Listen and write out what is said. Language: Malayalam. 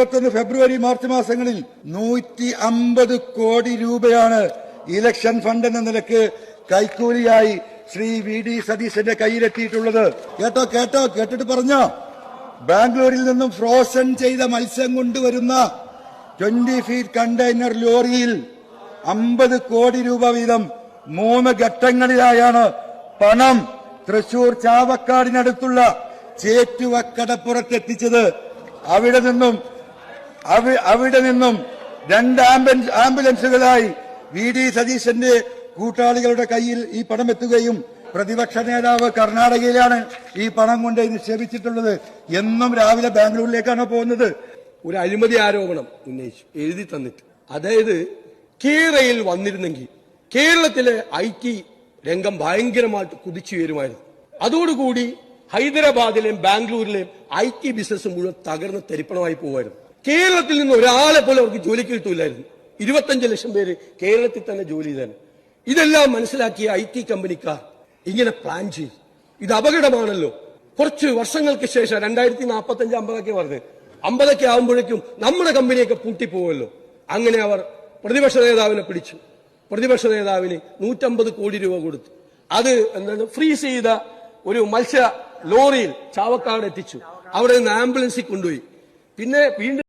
ഇരുപത്തൊന്ന് ഫെബ്രുവരി മാർച്ച് മാസങ്ങളിൽ നൂറ്റി അമ്പത് കോടി രൂപയാണ് ഇലക്ഷൻ ഫണ്ട് എന്ന നിലയ്ക്ക് കൈക്കൂലിയായി ശ്രീ വി ഡി സതീശന്റെ കയ്യിലെത്തിയിട്ടുള്ളത്. കേട്ടോ കേട്ടോ കേട്ടിട്ട് പറഞ്ഞോ? ബാംഗ്ലൂരിൽ നിന്നും ഫ്രോസൺ ചെയ്ത മത്സ്യം കൊണ്ടുവരുന്ന ട്വന്റി ഫീറ്റ് കണ്ടെയ്നർ ലോറിയിൽ അമ്പത് കോടി രൂപ വീതം മൂന്ന് ഘട്ടങ്ങളിലായാണ് പണം തൃശൂർ ചാവക്കാടിനടുത്തുള്ള ചേറ്റുവക്കടപ്പുറത്തെത്തിച്ചത് അവിടെ നിന്നും അവിടെ നിന്നും രണ്ട് ആംബുലൻസ് ആംബുലൻസുകളായി വി ഡി സതീശന്റെ കൂട്ടാളികളുടെ കയ്യിൽ ഈ പണം എത്തുകയും പ്രതിപക്ഷ നേതാവ് കർണാടകയിലാണ് ഈ പണം കൊണ്ട് നിക്ഷേപിച്ചിട്ടുള്ളത്. എന്നും രാവിലെ ബാംഗ്ലൂരിലേക്കാണ് പോകുന്നത്. ഒരു അഴിമതി ആരോപണം ഉന്നയിച്ചു എഴുതി തന്നിട്ട്. അതായത് കീറയിൽ വന്നിരുന്നെങ്കിൽ കേരളത്തിലെ ഐ ടി രംഗം ഭയങ്കരമായിട്ട് കുതിച്ചു വരുമായിരുന്നു. അതോടുകൂടി ഹൈദരാബാദിലെയും ബാംഗ്ലൂരിലെയും ഐ ടി ബിസിനസ് മുഴുവൻ തകർന്ന് തരിപ്പണമായി പോകുമായിരുന്നു. കേരളത്തിൽ നിന്ന് ഒരാളെ പോലും അവർക്ക് ജോലിക്ക് കിട്ടൂലായിരുന്നു. ഇരുപത്തഞ്ച് ലക്ഷം പേര് കേരളത്തിൽ തന്നെ ജോലി ചെയ്താണ്. ഇതെല്ലാം മനസ്സിലാക്കിയ ഐ ടി കമ്പനിക്കാർ ഇങ്ങനെ പ്ലാൻ ചെയ്തു. ഇത് അപകടമാണല്ലോ. കുറച്ച് വർഷങ്ങൾക്ക് ശേഷം രണ്ടായിരത്തി നാൽപ്പത്തി അഞ്ച് അമ്പതൊക്കെ പറഞ്ഞത് അമ്പതൊക്കെ ആകുമ്പോഴേക്കും നമ്മുടെ കമ്പനിയൊക്കെ പൂട്ടിപ്പോവല്ലോ. അങ്ങനെ അവർ പ്രതിപക്ഷ നേതാവിനെ പിടിച്ചു. പ്രതിപക്ഷ നേതാവിന് നൂറ്റമ്പത് കോടി രൂപ കൊടുത്തു. അത് എന്താണ് ഫ്രീസ് ചെയ്ത ഒരു മത്സ്യ ലോറിയിൽ ചാവക്കാട് എത്തിച്ചു. അവിടെ നിന്ന് ആംബുലൻസിൽ കൊണ്ടുപോയി. പിന്നെ വീണ്ടും